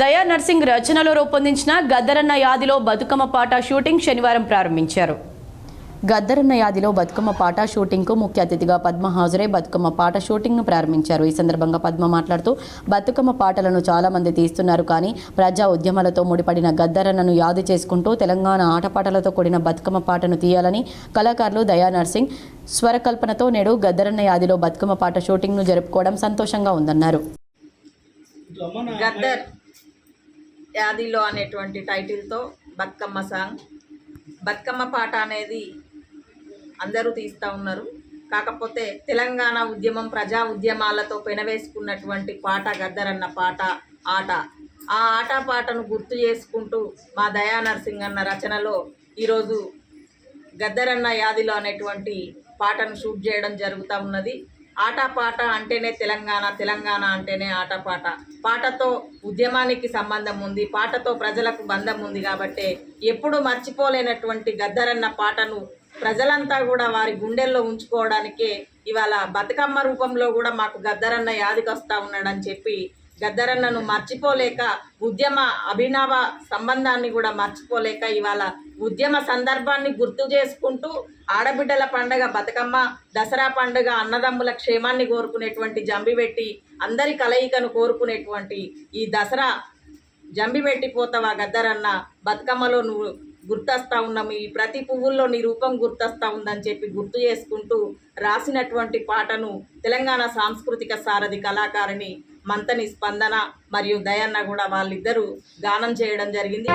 దయా నర్సింగ్ రచనలో రూపొందించిన గద్దరన్న యాదిలో బతుకమ్మ పాట షూటింగ్ శనివారం ప్రారంభించారు. గద్దరన్న యాదిలో బతుకమ్మ పాట షూటింగ్కు ముఖ్య అతిథిగా పద్మ హాజరై బతుకమ్మ పాట షూటింగ్ను ప్రారంభించారు. ఈ సందర్భంగా పద్మ మాట్లాడుతూ బతుకమ్మ పాటలను చాలా మంది తీస్తున్నారు కానీ ప్రజా ఉద్యమాలతో ముడిపడిన గద్దరన్నను యాది చేసుకుంటూ తెలంగాణ ఆటపాటలతో కూడిన బతుకమ్మ పాటను తీయాలని కళాకారులు దయా నర్సింగ్ స్వరకల్పనతో నేడు గద్దరన్న యాదిలో బతుకమ్మ పాట షూటింగ్ను జరుపుకోవడం సంతోషంగా ఉందన్నారు. గద్దర్ యాదిలో అనేటువంటి టైటిల్తో బతుకమ్మ సాంగ్. బతుకమ్మ పాట అనేది అందరూ తీస్తూ ఉన్నారు. కాకపోతే తెలంగాణ ఉద్యమం ప్రజా ఉద్యమాలతో పెనవేసుకున్నటువంటి పాట గద్దరన్న పాట ఆట. ఆ ఆట పాటను గుర్తు చేసుకుంటూ మా దయా నర్సింగ్ అన్న రచనలో ఈరోజు గద్దరన్న యాదిలో అనేటువంటి పాటను షూట్ చేయడం జరుగుతూ ఉన్నది. ఆటపాట అంటేనే తెలంగాణ తెలంగాణ అంటేనే ఆటపాట. పాటతో ఉద్యమానికి సంబంధం ఉంది పాటతో ప్రజలకు బంధం ఉంది కాబట్టి ఎప్పుడు మర్చిపోలేనటువంటి గద్దరన్న పాటను ప్రజలంతా కూడా వారి గుండెల్లో ఉంచుకోవడానికే ఇవాళ బతుకమ్మ రూపంలో కూడా మాకు గద్దరన్న యాదికి వస్తూ ఉన్నాడని చెప్పి గద్దరన్నను మర్చిపోలేక ఉద్యమ అభినవ సంబంధాన్ని కూడా మర్చిపోలేక ఇవాళ ఉద్యమ సందర్భాన్ని గుర్తు చేసుకుంటూ ఆడబిడ్డల పండగ బతుకమ్మ దసరా పండుగ అన్నదమ్ముల క్షేమాన్ని కోరుకునేటువంటి జంబిబెట్టి అందరి కలయికను కోరుకునేటువంటి ఈ దసరా జంబిపెట్టి పోతావా గద్దరన్న? బతుకమ్మలో నువ్వు గుర్తొస్తా ఉన్నాము ఈ ప్రతి పువ్వుల్లో నీ రూపం గుర్తొస్తా ఉందని చెప్పి గుర్తు చేసుకుంటూ రాసినటువంటి పాటను తెలంగాణ సాంస్కృతిక సారథి కళాకారిణి మంతని స్పందన మరియు దయన్న కూడా వాళ్ళిద్దరూ గానం చేయడం జరిగింది.